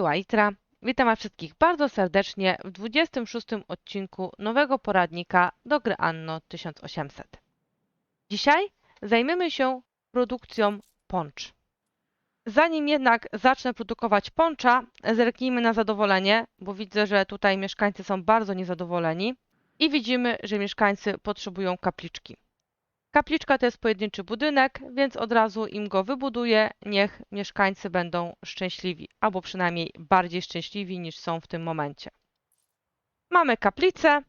była Itra. Witam Was wszystkich bardzo serdecznie w 26 odcinku nowego poradnika do gry Anno 1800. Dzisiaj zajmiemy się produkcją poncz. Zanim jednak zacznę produkować poncza, zerknijmy na zadowolenie, bo widzę, że tutaj mieszkańcy są bardzo niezadowoleni i widzimy, że mieszkańcy potrzebują kapliczki. Kapliczka to jest pojedynczy budynek, więc od razu im go wybuduję. Niech mieszkańcy będą szczęśliwi, albo przynajmniej bardziej szczęśliwi niż są w tym momencie. Mamy kaplicę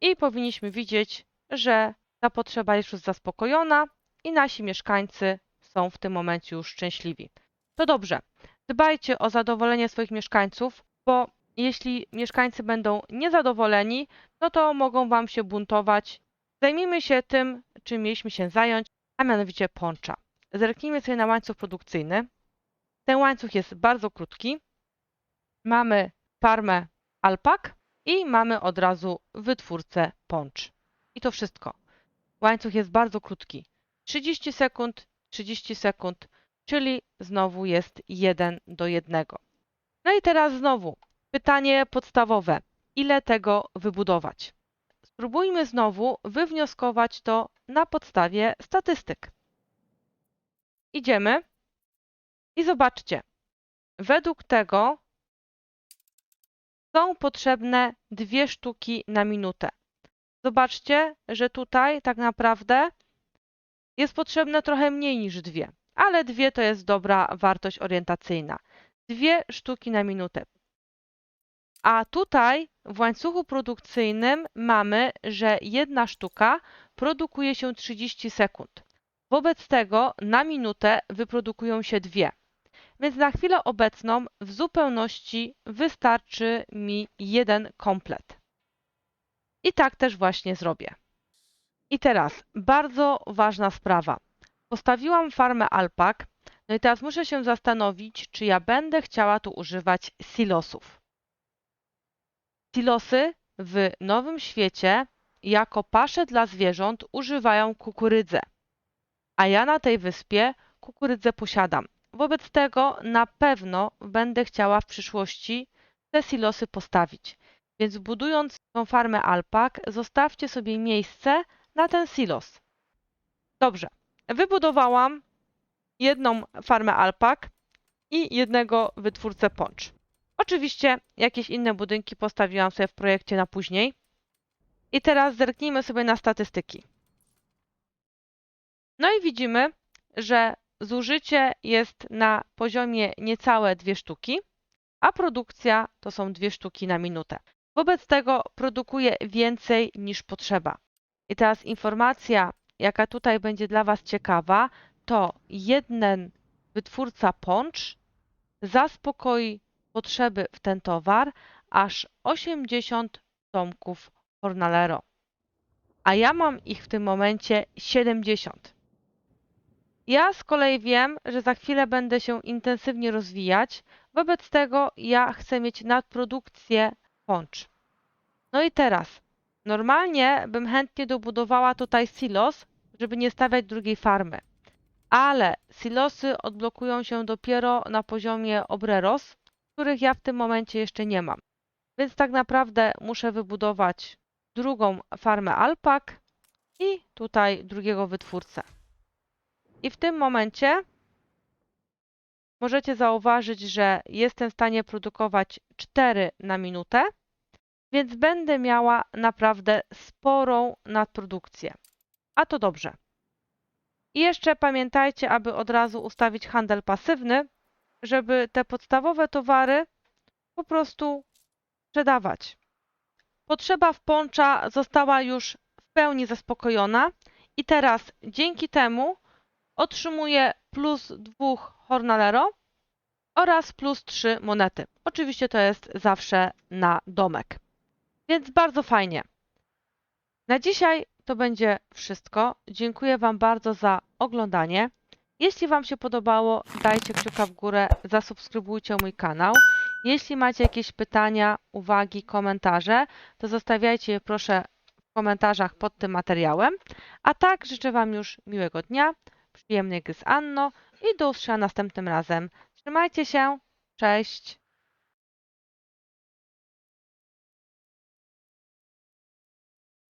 i powinniśmy widzieć, że ta potrzeba jest już zaspokojona i nasi mieszkańcy są w tym momencie już szczęśliwi. To dobrze. Dbajcie o zadowolenie swoich mieszkańców, bo jeśli mieszkańcy będą niezadowoleni, no to mogą wam się buntować Zajmijmy się tym, czym mieliśmy się zająć, a mianowicie poncza. Zerknijmy sobie na łańcuch produkcyjny. Ten łańcuch jest bardzo krótki. Mamy farmę alpak i mamy od razu wytwórcę poncz. I to wszystko. Łańcuch jest bardzo krótki. 30 sekund, 30 sekund, czyli znowu jest 1 do 1. No i teraz znowu pytanie podstawowe. Ile tego wybudować? Spróbujmy znowu wywnioskować to na podstawie statystyk. Idziemy i zobaczcie. Według tego są potrzebne dwie sztuki na minutę. Zobaczcie, że tutaj tak naprawdę jest potrzebne trochę mniej niż dwie, ale dwie to jest dobra wartość orientacyjna. Dwie sztuki na minutę. A tutaj w łańcuchu produkcyjnym mamy, że jedna sztuka produkuje się 30 sekund. Wobec tego na minutę wyprodukują się dwie. Więc na chwilę obecną w zupełności wystarczy mi jeden komplet. I tak też właśnie zrobię. I teraz bardzo ważna sprawa. Postawiłam farmę alpak, no i teraz muszę się zastanowić, czy ja będę chciała tu używać silosów. Silosy w Nowym Świecie jako pasze dla zwierząt używają kukurydzę, a ja na tej wyspie kukurydzę posiadam. Wobec tego na pewno będę chciała w przyszłości te silosy postawić. Więc budując tą farmę alpak, zostawcie sobie miejsce na ten silos. Dobrze, wybudowałam jedną farmę alpak i jednego wytwórcę poncz. Oczywiście jakieś inne budynki postawiłam sobie w projekcie na później. I teraz zerknijmy sobie na statystyki. No i widzimy, że zużycie jest na poziomie niecałe dwie sztuki, a produkcja to są dwie sztuki na minutę. Wobec tego produkuje więcej niż potrzeba. I teraz informacja, jaka tutaj będzie dla Was ciekawa, to jeden wytwórca poncz zaspokoi potrzeby w ten towar aż 80 tomków Hornalero, a ja mam ich w tym momencie 70. Ja z kolei wiem, że za chwilę będę się intensywnie rozwijać, wobec tego ja chcę mieć nadprodukcję poncz. No i teraz, normalnie bym chętnie dobudowała tutaj silos, żeby nie stawiać drugiej farmy. Ale silosy odblokują się dopiero na poziomie Obreros, których ja w tym momencie jeszcze nie mam. Więc tak naprawdę muszę wybudować drugą farmę alpak i tutaj drugiego wytwórcę. I w tym momencie możecie zauważyć, że jestem w stanie produkować 4 na minutę, więc będę miała naprawdę sporą nadprodukcję. A to dobrze. I jeszcze pamiętajcie, aby od razu ustawić handel pasywny, żeby te podstawowe towary po prostu sprzedawać. Potrzeba w poncza została już w pełni zaspokojona i teraz dzięki temu otrzymuję plus 2 hornalero oraz plus 3 monety. Oczywiście to jest zawsze na domek. Więc bardzo fajnie. Na dzisiaj to będzie wszystko. Dziękuję Wam bardzo za oglądanie. Jeśli Wam się podobało, dajcie kciuka w górę, zasubskrybujcie mój kanał. Jeśli macie jakieś pytania, uwagi, komentarze, to zostawiajcie je proszę w komentarzach pod tym materiałem. A tak życzę Wam już miłego dnia, przyjemnej gry z Anno i do usłyszenia następnym razem. Trzymajcie się! Cześć!